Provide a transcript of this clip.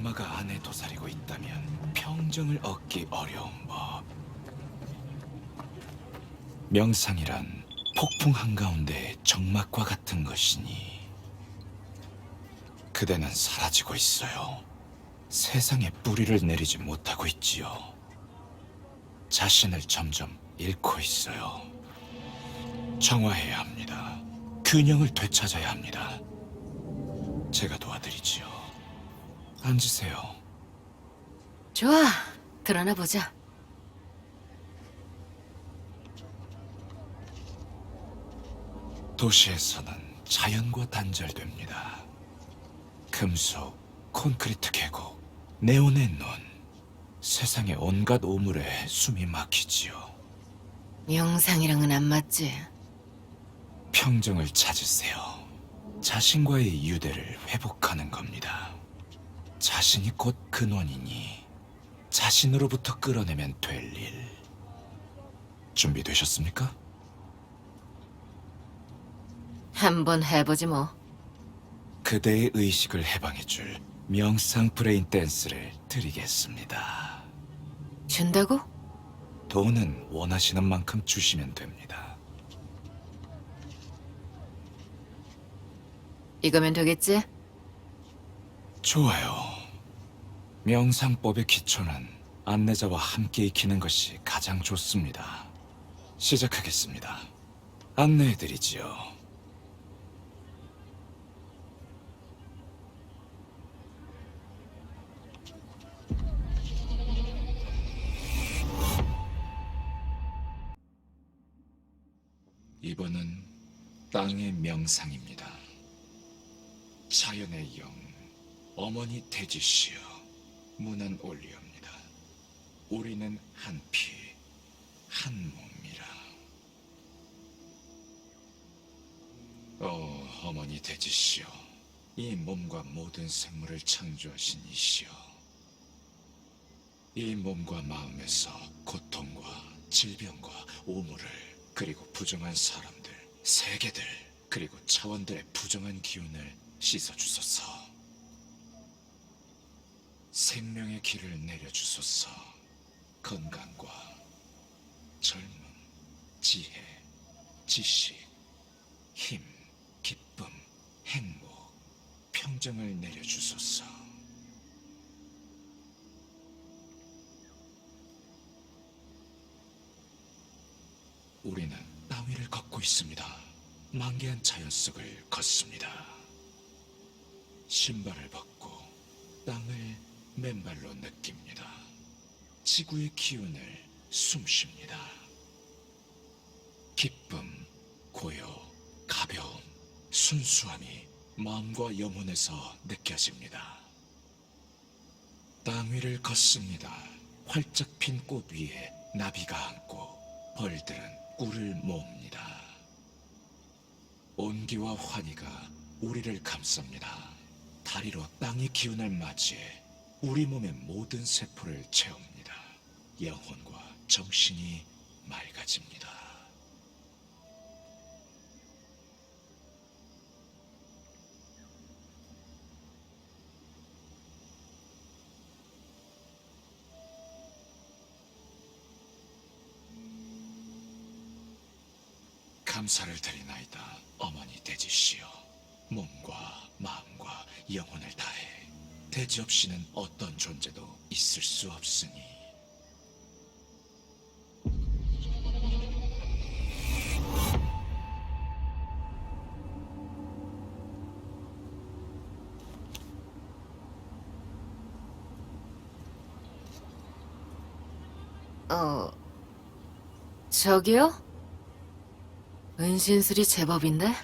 악마가 안에 도사리고 있다면 평정을 얻기 어려운 법. 명상이란 폭풍 한가운데 정막과 같은 것이니 그대는 사라지고 있어요. 세상에 뿌리를 내리지 못하고 있지요. 자신을 점점 잃고 있어요. 정화해야 합니다. 균형을 되찾아야 합니다. 제가 도와드리지요. 앉으세요. 좋아, 드러나 보자. 도시에서는 자연과 단절됩니다. 금속, 콘크리트 계곡, 네온의 눈, 세상의 온갖 오물에 숨이 막히지요. 영상이랑은 안 맞지. 평정을 찾으세요. 자신과의 유대를 회복하는 겁니다. 자신이 곧 근원이니 자신으로부터 끌어내면 될 일. 준비되셨습니까? 한번 해보지 뭐. 그대의 의식을 해방해줄 명상 브레인 댄스를 드리겠습니다. 준다고? 돈은 원하시는 만큼 주시면 됩니다. 이거면 되겠지? 좋아요. 명상법의 기초는 안내자와 함께 익히는 것이 가장 좋습니다. 시작하겠습니다. 안내해드리지요. 이번은 땅의 명상입니다. 자연의 영, 어머니 대지시여, 문안 올리옵니다. 우리는 한 피, 한 몸이라. 오, 어머니 대지시여, 이 몸과 모든 생물을 창조하신 이시여. 이 몸과 마음에서 고통과 질병과 오물을 그리고 부정한 사람들, 세계들, 그리고 차원들의 부정한 기운을 씻어주소서. 생명의 길을 내려주소서. 건강과 젊음, 지혜, 지식, 힘, 기쁨, 행복, 평정을 내려주소서. 우리는 땅 위를 걷고 있습니다. 만개한 자연 속을 걷습니다. 신발을 벗고 땅을 맨발로 느낍니다. 지구의 기운을 숨쉽니다. 기쁨, 고요, 가벼움, 순수함이 마음과 영혼에서 느껴집니다. 땅 위를 걷습니다. 활짝 핀 꽃 위에 나비가 앉고 벌들은 꿀을 모읍니다. 온기와 환희가 우리를 감쌉니다. 다리로 땅의 기운을 맞이해 우리 몸의 모든 세포를 채웁니다. 영혼과 정신이 맑아집니다. 감사를 드리나이다, 어머니 대지시여. 몸과 마음과 영혼을 다해 대지 없이는 어떤 존재도 있을 수 없으니. 어, 저기요? 은신술이 제법인데?